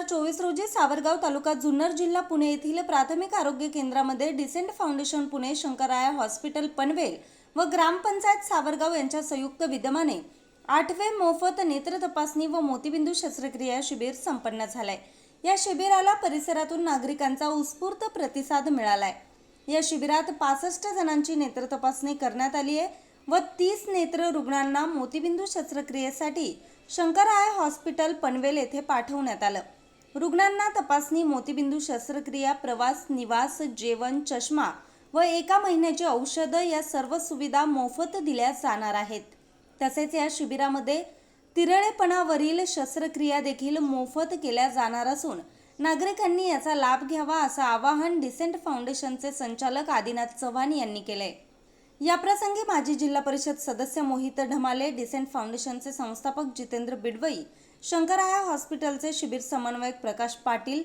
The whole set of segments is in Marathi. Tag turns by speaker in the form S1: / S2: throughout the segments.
S1: हजार चोवीस रोजी सावरगाव तालुका जुन्नर जिल्हा पुणे येथील प्राथमिक आरोग्य केंद्रामध्ये डिसेंट फाउंडेशन पुणे शंकराया हॉस्पिटल पनवेल व ग्रामपंचायत सावरगाव यांच्या संयुक्त विद्यमाने आठवे मोफत नेत्र तपासणी व मोतीबिंदू शस्त्रक्रिया शिबिर संपन्न झालंय. या शिबिराला परिसरातून नागरिकांचा उत्स्फूर्त प्रतिसाद मिळालाय. या शिबिरात पासष्ट जणांची नेत्र तपासणी करण्यात आली आहे व तीस नेत्र रुग्णांना मोतीबिंदू शस्त्रक्रियेसाठी शंकराय हॉस्पिटल पनवेल येथे पाठवण्यात आलं. रुग्णांना तपासणी मोतीबिंदू शस्त्रक्रिया प्रवास निवास जेवण चष्मा व एका महिन्याची औषधं या सर्व सुविधा मोफत दिल्या जाणार आहेत. तसेच या शिबिरामध्ये तिरळेपणावरील शस्त्रक्रिया देखील मोफत केल्या जाणार असून नागरिकांनी याचा लाभ घ्यावा असं आवाहन डिसेंट फाउंडेशनचे संचालक आदिनाथ चव्हाण यांनी केले. याप्रसंगी माजी जिल्हा परिषद सदस्य मोहित ढमाले डिसेंट फाउंडेशनचे संस्थापक जितेंद्र बिडवई शंकराया हॉस्पिटलचे शिबिर समन्वयक प्रकाश पाटील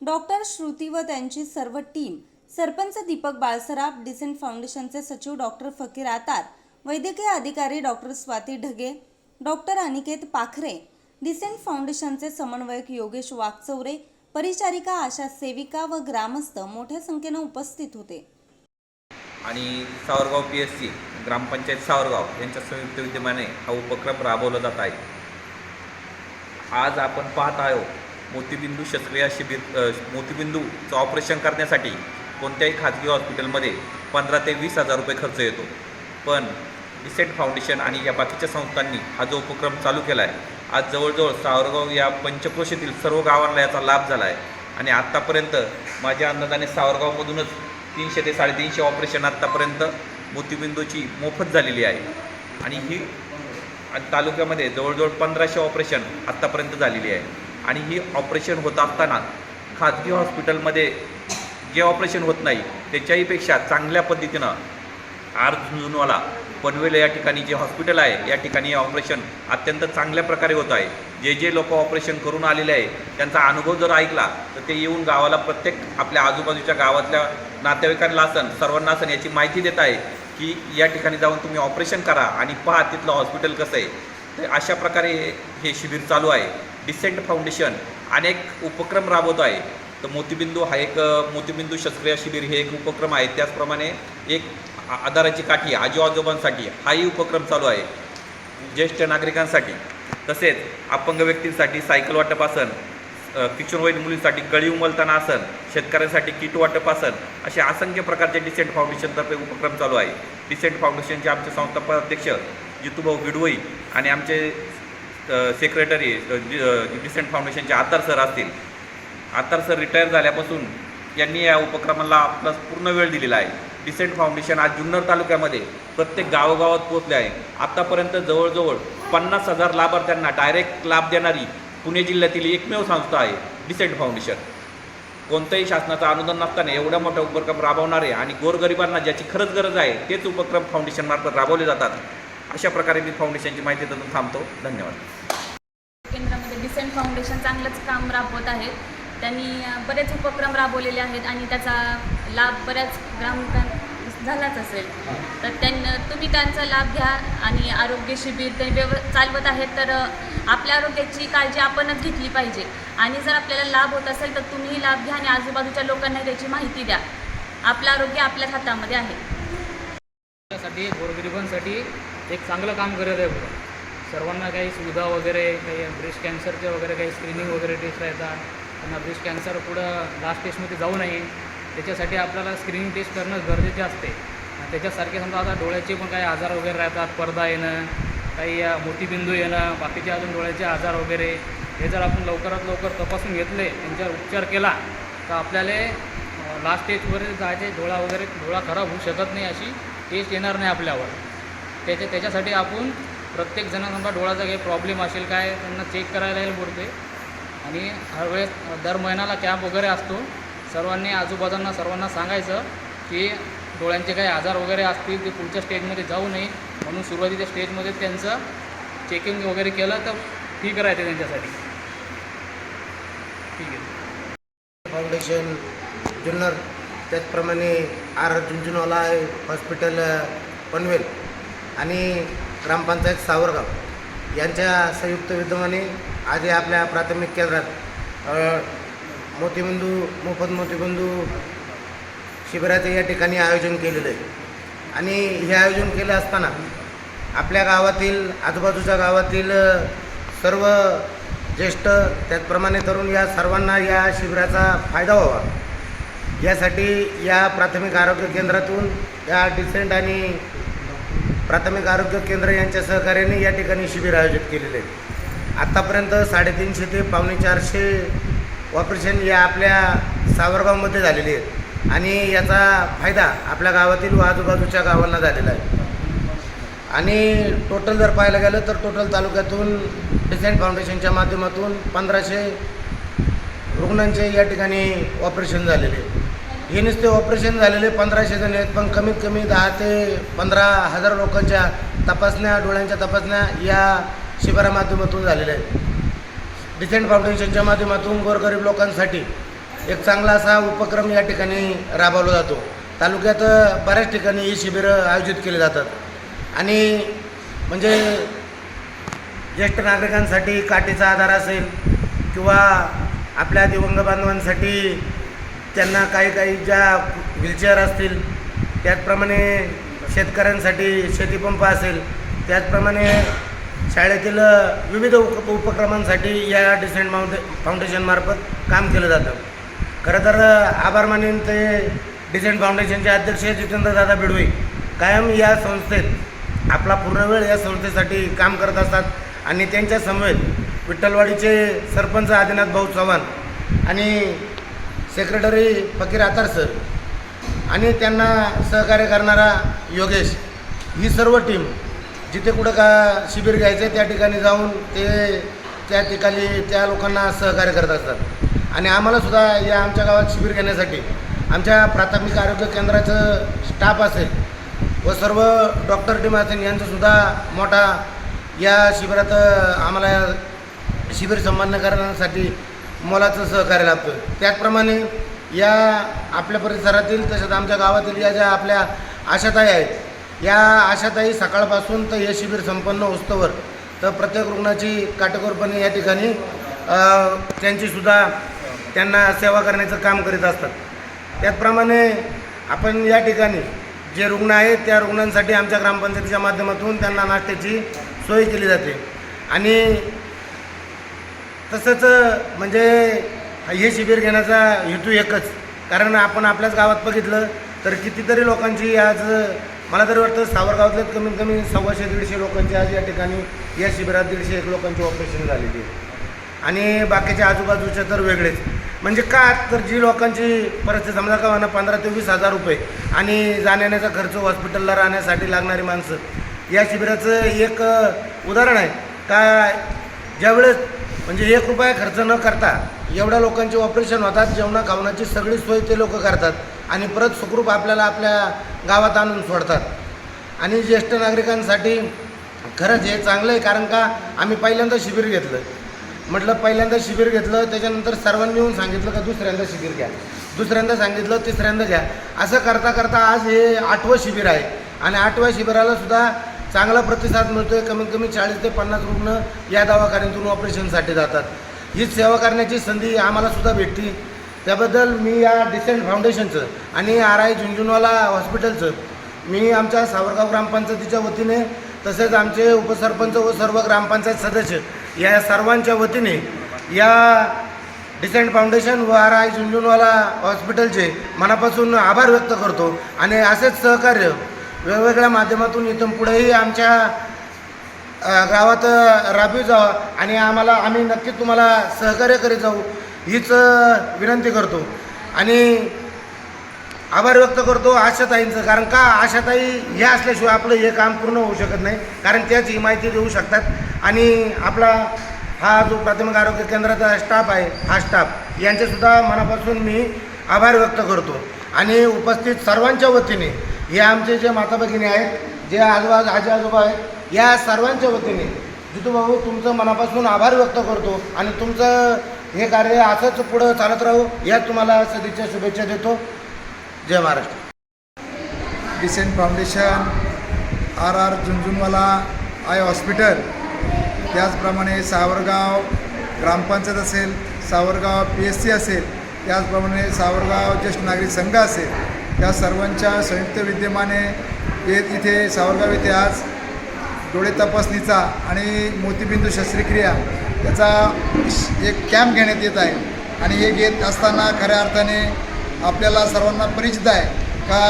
S1: डॉक्टर श्रुती व त्यांची सर्व टीम सरपंच दीपक बाळसराफ डिसेंट फाउंडेशनचे सचिव डॉक्टर फकीर आतार वैद्यकीय अधिकारी doctor Swati Dhage doctor Aniket Pakhare Decent फाउंडेशनचे समन्वयक योगेश वागचौरे परिचारिका आशा सेविका व ग्रामस्थ मोठ्या संख्येनं उपस्थित होते.
S2: आणि सावरगाव पी एस सी ग्रामपंचायत सावरगाव यांच्या संयुक्त विद्यमाने हा उपक्रम राबवला जात आहे. आज आपण पाहत आहोत मोतीबिंदू शस्त्रक्रिया शिबिर मोतीबिंदूचं ऑपरेशन करण्यासाठी कोणत्याही खाजगी हॉस्पिटलमध्ये पंधरा ते वीस हजार रुपये खर्च येतो. पण डिसेंट फाउंडेशन आणि या बाकीच्या संस्थांनी हा जो उपक्रम चालू केला आहे आज जवळजवळ सावरगाव या पंचक्रोशीतील सर्व गावांना याचा लाभ झाला आहे आणि आत्तापर्यंत माझ्या अंदाजाने सावरगावमधूनच तीनशे ते साडेतीनशे ऑपरेशन आत्तापर्यंत मोतीबिंदूची मोफत झालेली आहे. आणि ही तालुक्यामध्ये जवळजवळ पंधराशे ऑपरेशन आत्तापर्यंत झालेली आहे. आणि ही ऑपरेशन होत असताना खाजगी हॉस्पिटलमध्ये जे ऑपरेशन होत नाही त्याच्याहीपेक्षा चांगल्या पद्धतीनं आर झुंझुनवाला पनवेल या ठिकाणी जे हॉस्पिटल आहे या ठिकाणी ऑपरेशन अत्यंत चांगल्या प्रकारे होत आहे. जे जे लोक ऑपरेशन करून आलेले आहे त्यांचा अनुभव जर ऐकला तर ते येऊन गावाला प्रत्येक आपल्या आजूबाजूच्या गावातल्या नातेवाईकांना असन सर्वांना असन याची माहिती देत आहे. की या ठिकाणी जाऊन तुम्ही ऑपरेशन करा आणि पहा तिथलं हॉस्पिटल कसं आहे. तर अशा प्रकारे हे शिबिर चालू आहे. डिसेंट फाउंडेशन अनेक उपक्रम राबवत आहे. तर मोतीबिंदू हा एक मोतीबिंदू शस्त्रक्रिया शिबिर हे एक उपक्रम आहे. त्याचप्रमाणे एक आधाराची काठी आजी आजोबांसाठी हाही उपक्रम चालू आहे. ज्येष्ठ नागरिकांसाठी. तसेच अपंग व्यक्तींसाठी सायकल वाटप किशोरवयीन मुलींसाठी कळी उमलताना आसन शेतकऱ्यांसाठी किट वाटप आसन असे असंख्य प्रकारचे डिसेंट फाउंडेशनतर्फे उपक्रम चालू आहे. डिसेंट फाउंडेशनचे आमचे संस्थापक अध्यक्ष जितूभाऊ भिडवई आणि आमचे सेक्रेटरी डिसेंट फाउंडेशनचे आतार सर असतील. आतार सर रिटायर झाल्यापासून यांनी या उपक्रमाला आपला पूर्ण वेळ दिलेला आहे. डिसेंट फाउंडेशन आज जुन्नर तालुक्यामध्ये प्रत्येक गावोगावात पोहोचले आहे. आत्तापर्यंत जवळजवळ पन्नास हजार लाभार्थ्यांना डायरेक्ट लाभ देणारी पुणे जिल्ह्यातील एकमेव संस्था आहे डिसेंट फाउंडेशन. कोणत्याही शासनाचं अनुदान नसताना एवढा मोठा उपक्रम राबवणारे आणि गोरगरिबांना ज्याची खरंच गरज आहे तेच उपक्रम फाउंडेशनमार्फत राबवले जातात. अशा प्रकारे मी फाउंडेशनची माहिती देऊन थांबतो. धन्यवाद.
S3: केंद्रामध्ये डिसेंट फाउंडेशन चांगलंच काम राबवत आहेत त्यांनी बरेच उपक्रम राबवलेले आहेत आणि त्याचा लाभ बऱ्याच ग्राहकां झालाच असेल. तर त्यांना तुम्ही त्यांचा लाभ घ्या आणि आरोग्य शिबिर ते व्यव चालवत आहेत तर आपल्या आरोग्याची काळजी आपणच घेतली पाहिजे. आणि जर आपल्याला लाभ होत असेल तर तुम्हीही लाभ घ्या आणि आजूबाजूच्या लोकांना त्याची माहिती द्या. आपलं आरोग्य आपल्याच हातामध्ये आहे.
S4: त्यासाठी गोरगरिबांसाठी एक चांगलं काम करत आहे बघा. सर्वांना काही सुविधा वगैरे काही ब्रेस्ट कॅन्सरचे वगैरे काही स्क्रीनिंग वगैरे टेस्ट राहतात. त्यांना ब्रेस्ट कॅन्सर पुढं लास्ट टेस्टमध्ये जाऊ नये. त्याच्यासाठी आपल्याला स्क्रीनिंग टेस्ट करणं गरजेचे असते. आणि त्याच्यासारखे समजा आता डोळ्याचे पण काही आजार वगैरे राहतात पडदा येणं काही मोतीबिंदू येणं बाकीचे अजून डोळ्याचे आजार वगैरे हे जर आपण लवकरात लवकर तपासून घेतले त्यांच्यावर उपचार केला तर आपल्याला लास्ट स्टेजवर जायचे डोळा वगैरे डोळा खराब होऊ शकत नाही अशी टेस्ट येणार नाही आपल्यावर. त्याच्या त्याच्यासाठी आपण प्रत्येकजण समजा डोळ्याचा काही प्रॉब्लेम असेल काय त्यांना चेक करायला येईल बोलते आणि हरवेळेस दर महिन्याला कॅम्प वगैरे असतो. सर्वांनी आजूबाजूंना सर्वांना सांगायचं की डोळ्यांचे काही आजार वगैरे असतील ते पुढच्या स्टेजमध्ये जाऊ नये. म्हणून सुरुवातीच्या स्टेजमध्ये त्यांचं चेकिंग वगैरे केलं तर ठीक राहते त्यांच्यासाठी. ठीक आहे.
S5: फाउंडेशन जुन्नर त्याचप्रमाणे आर झुंझुनवाला हॉस्पिटल पनवेल आणि ग्रामपंचायत सावरगाव. यांच्या संयुक्त विद्यमाने आज या आपल्या प्राथमिक केंद्रात मोतीबंदू मोफत मोतीबंधू शिबिराचं या ठिकाणी आयोजन केलेलं आहे. आणि हे आयोजन केलं असताना आपल्या गावातील आजूबाजूच्या गावातील सर्व ज्येष्ठ त्याचप्रमाणे तरुण या सर्वांना या शिबिराचा फायदा व्हावा. यासाठी या प्राथमिक आरोग्य केंद्रातून या डिसेंट आणि प्राथमिक आरोग्य केंद्र यांच्या सहकार्याने या ठिकाणी शिबिर आयोजित केलेले आहे आत्तापर्यंत साडेतीनशे ते पावणे चारशे ऑपरेशन या आपल्या सावरगावमध्ये झालेले आहेत आणि याचा फायदा आपल्या गावातील व आजूबाजूच्या गावांना झालेला आहे. आणि टोटल जर पाहायला गेलं तर टोटल तालुक्यातून डिसेंट फाउंडेशनच्या माध्यमातून पंधराशे रुग्णांचे या ठिकाणी ऑपरेशन झालेले. आहे. हे नुसते ऑपरेशन झालेले पंधराशे जण आहेत पण कमीत कमी दहा ते पंधरा हजार लोकांच्या तपासण्या डोळ्यांच्या तपासण्या या शिबिरा माध्यमातून झालेल्या आहेत. डिसेंट फाउंडेशनच्या माध्यमातून गोरगरीब लोकांसाठी एक चांगला असा उपक्रम या ठिकाणी राबवला जातो. तालुक्यात बऱ्याच ठिकाणी ही शिबिरं आयोजित केली जातात. आणि म्हणजे ज्येष्ठ नागरिकांसाठी काठीचा आधार असेल किंवा आपल्या दिवंग बांधवांसाठी त्यांना काही काही ज्या व्हीलचेअर असतील त्याचप्रमाणे शेतकऱ्यांसाठी शेतीपंप असेल त्याचप्रमाणे शाळेतील विविध उप उपक्रमांसाठी या डिसेंट माउंटे फाउंडेशनमार्फत काम केलं जातं. खरं तर आभार मानेन ते डिसेंट फाउंडेशनचे अध्यक्ष जितेंद्रदादा बिडवे. कायम या संस्थेत आपला पूर्ण वेळ या संस्थेसाठी काम करत असतात आणि त्यांच्या समवेत विठ्ठलवाडीचे सरपंच आदिनाथ भाऊ चव्हाण आणि सेक्रेटरी फकीर आतार सर आणि त्यांना सहकार्य करणारा योगेश. ही सर्व टीम जिथे कुठं का शिबिर घ्यायचं आहे त्या ठिकाणी जाऊन ते त्या ठिकाणी त्या लोकांना सहकार्य करत असतात. आणि आम्हालासुद्धा या आमच्या गावात शिबिर घेण्यासाठी आमच्या प्राथमिक आरोग्य केंद्राचं स्टाफ असेल व सर्व डॉक्टर टीम असेल यांचासुद्धा मोठा या शिबिरात आम्हाला शिबिर संपन्न करण्यासाठी मोलाचं सहकार्य लाभतो त्याचप्रमाणे या आपल्या परिसरातील तसेच आमच्या गावातील या ज्या आपल्या आशाताई आहेत या आशाताई सकाळपासून तर हे शिबिर संपन्न होस्तवर तर प्रत्येक रुग्णाची काटेकोरपणे या ठिकाणी त्यांचीसुद्धा त्यांना सेवा करण्याचं काम करीत असतात. त्याचप्रमाणे आपण या ठिकाणी जे रुग्ण आहेत त्या रुग्णांसाठी आमच्या ग्रामपंचायतीच्या माध्यमातून त्यांना नाश्त्याची सोय केली जाते. आणि तसंच म्हणजे हे शिबिर घेण्याचा हेतू एकच कारण आपण आपल्याच गावात बघितलं तर कितीतरी लोकांची आज मला तरी वाटतं सावरगावातले कमीत कमी सव्वाशे दीडशे लोकांची आज या ठिकाणी या शिबिरात दीडशे एक लोकांची ऑपरेशन झालेली आहे. आणि बाकीच्या आजूबाजूच्या तर वेगळेच. म्हणजे का तर जी लोकांची परिस्थिती समजा का म्हणा पंधरा ते वीस हजार रुपये आणि जाण्याचा खर्च हॉस्पिटलला राहण्यासाठी लागणारी माणसं या शिबिराचं एक उदाहरण आहे. का ज्यावेळेस म्हणजे एक रुपया खर्च न करता एवढ्या लोकांचे ऑपरेशन होतात जेवणा खावणाची सगळी सोय ते लोक करतात आणि परत सुखरूप आपल्याला आपल्या गावात आणून सोडतात. आणि ज्येष्ठ नागरिकांसाठी खरंच हे चांगलं आहे कारण का आम्ही पहिल्यांदा शिबिर घेतलं. म्हटलं पहिल्यांदा शिबिर घेतलं त्याच्यानंतर सर्वांनी येऊन सांगितलं का दुसऱ्यांदा शिबिर घ्या. दुसऱ्यांदा सांगितलं तिसऱ्यांदा घ्या. असं करता करता आज हे आठवं शिबिर आहे. आणि आठव्या शिबिराला सुद्धा चांगला प्रतिसाद मिळतो आहे कमीत कमी चाळीस ते पन्नास रुग्ण या दवाखान्यातून ऑपरेशनसाठी जातात. हीच सेवा करण्याची संधी आम्हाला सुद्धा त्याबद्दल मी या डिसेंट फाउंडेशनचं आणि आर आय झुंझुनवाला हॉस्पिटलचं मी आमच्या सावरगाव ग्रामपंचायतीच्या वतीने तसेच आमचे उपसरपंच व सर्व ग्रामपंचायत सदस्य या सर्वांच्या वतीने या डिसेंट फाउंडेशन व आर आय झुंझुनवाला हॉस्पिटलचे मनापासून आभार व्यक्त करतो आणि असेच सहकार्य वेगवेगळ्या माध्यमातून इथून पुढेही आमच्या गावात राबवी जावं आणि आम्हाला आम्ही नक्की तुम्हाला सहकार्य करीत जाऊ. हीच विनंती करतो. आणि आभार व्यक्त करतो आशाताईंचं कारण का? आशाताई हे असल्याशिवाय आपलं हे काम पूर्ण होऊ शकत नाही. कारण त्याच ही माहिती देऊ शकतात. आणि आपला हा जो प्राथमिक आरोग्य केंद्राचा स्टाफ आहे हा स्टाफ यांचेसुद्धा मनापासून मी आभार व्यक्त करतो. आणि उपस्थित सर्वांच्या वतीने हे आमचे जे माता भगिनी आहेत जे आजोबा आजी आजोबा आहेत या सर्वांच्या वतीने जितू भाऊ तुमचं मनापासून आभार व्यक्त करतो. आणि तुमचं हे कार्य असंच पुढं चालत राहू यात तुम्हाला सदिच्छा शुभेच्छा देतो. जय Maharashtra.
S6: Decent Foundation R R Jhunjhunwala eye hospital त्याचप्रमाणे सावरगाव ग्रामपंचायत असेल सावरगाव पी एस सी असेल त्याचप्रमाणे सावरगाव ज्येष्ठ नागरिक संघ असेल त्या सर्वांच्या संयुक्त विद्यमाने येत इथे सावरगाव येथे आज डोळे तपासणीचा आणि मोतीबिंदू शस्त्रक्रिया याचा एक कॅम्प घेण्यात येत आहे. आणि हे घेत असताना खऱ्या अर्थाने आपल्याला सर्वांना परिचित आहे का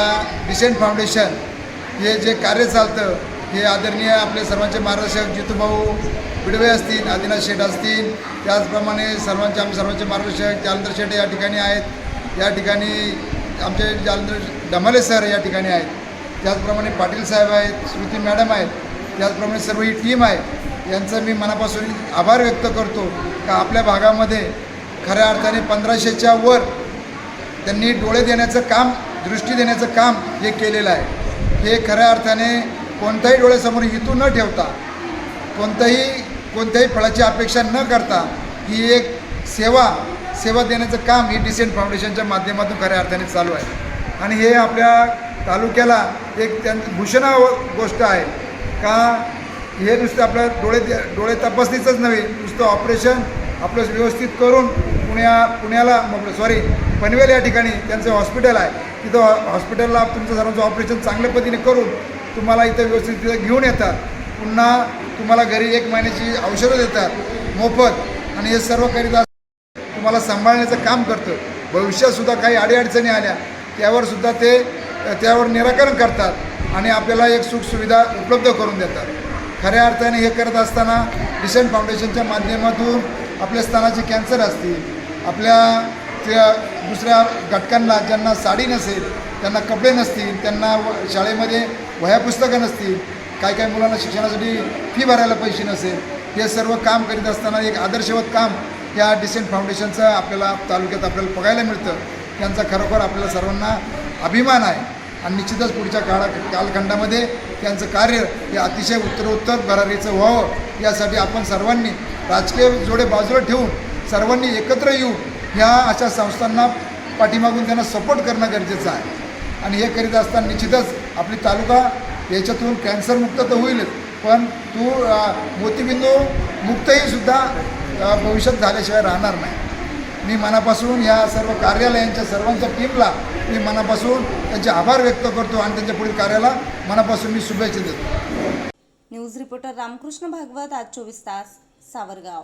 S6: डिसेंट फाउंडेशन हे जे कार्य चालतं हे आदरणीय आपले सर्वांचे मार्गदर्शक जितूभाऊ बिडवे असतील आदिनाथ शेठ असतील त्याचप्रमाणे सर्वांचे आमचे सर्वांचे मार्गदर्शक जालंधर शेठ या ठिकाणी आहेत. या ठिकाणी आमचे जालंधर डमाले सर या ठिकाणी आहेत. त्याचप्रमाणे पाटील साहेब आहेत श्रुती मॅडम आहेत. त्याचप्रमाणे सर्व ही टीम आहे. यांचं मी मनापासून आभार व्यक्त करतो का आपल्या भागामध्ये खऱ्या अर्थाने पंधराशेच्या वर त्यांनी डोळे देण्याचं काम दृष्टी देण्याचं काम हे केलेलं आहे. हे खऱ्या अर्थाने कोणत्याही डोळ्यासमोर हितू न ठेवता कोणत्याही कोणत्याही फळाची अपेक्षा न करता ही एक सेवा सेवा देण्याचं काम ही डिसेंट फाउंडेशनच्या माध्यमातून खऱ्या अर्थाने चालू आहे. आणि हे आपल्या तालुक्याला एक त्यां भूषणा गोष्ट आहे का हे नुसतं आपल्या डोळे डोळे तपासणीचंच नव्हे नुसतं ऑपरेशन आपलं व्यवस्थित करून पुण्या पुण्याला सॉरी पनवेल या ठिकाणी त्यांचं हॉस्पिटल आहे. तिथं हॉस्पिटलला तुमचं सर्वांचं ऑपरेशन चांगल्या पद्धतीने करून तुम्हाला इथं व्यवस्थित तिथं घेऊन येतात. पुन्हा तुम्हाला घरी एक महिन्याची औषधं देतात मोफत. आणि हे सर्व करीता तुम्हाला सांभाळण्याचं काम करतं. भविष्यातसुद्धा काही अडीअडचणी आल्या त्यावर सुद्धा ते त्यावर निराकरण करतात आणि आपल्याला एक सुखसुविधा उपलब्ध करून देतात. खऱ्या अर्थाने हे करत असताना डिसेंट फाउंडेशनच्या माध्यमातून आपल्या स्तनाचे कॅन्सर असतील आपल्या त्या दुसऱ्या घटकांना ज्यांना साडी नसेल त्यांना कपडे नसतील त्यांना व- शाळेमध्ये वह्या पुस्तकं नसतील काही काही मुलांना शिक्षणासाठी फी भरायला पैसे नसेल हे सर्व काम करीत असताना एक आदर्शवत काम या डिसेंट फाउंडेशनचं आपल्याला तालुक्यात आपल्याला बघायला मिळतं. त्यांचा खरोखर आपल्याला सर्वांना अभिमान आहे. आणि निश्चितच पुढच्या काळा कालखंडामध्ये त्यांचं कार्य हे अतिशय उत्तरोत्तर भरारीचं व्हावं यासाठी आपण सर्वांनी राजकीय जोडे बाजूला ठेवून सर्वांनी एकत्र येऊन ह्या अशा संस्थांना पाठीमागून त्यांना सपोर्ट करणं गरजेचं आहे. आणि हे करीत असताना निश्चितच आपली तालुका याच्यातून कॅन्सरमुक्त तर होईलच पण तू मोतीबिंदू मुक्तही सुद्धा भविष्यात झाल्याशिवाय राहणार नाही. मी मनापासून या सर्व कार्यालयांच्या सर्वांच्या टीमला मी मनापासून त्यांचे आभार व्यक्त करतो आणि त्यांच्या पुढील कार्याला मनापासून मी शुभेच्छा देतो.
S1: न्यूज रिपोर्टर रामकृष्ण भागवत आज चोवीस तास सावरगाव.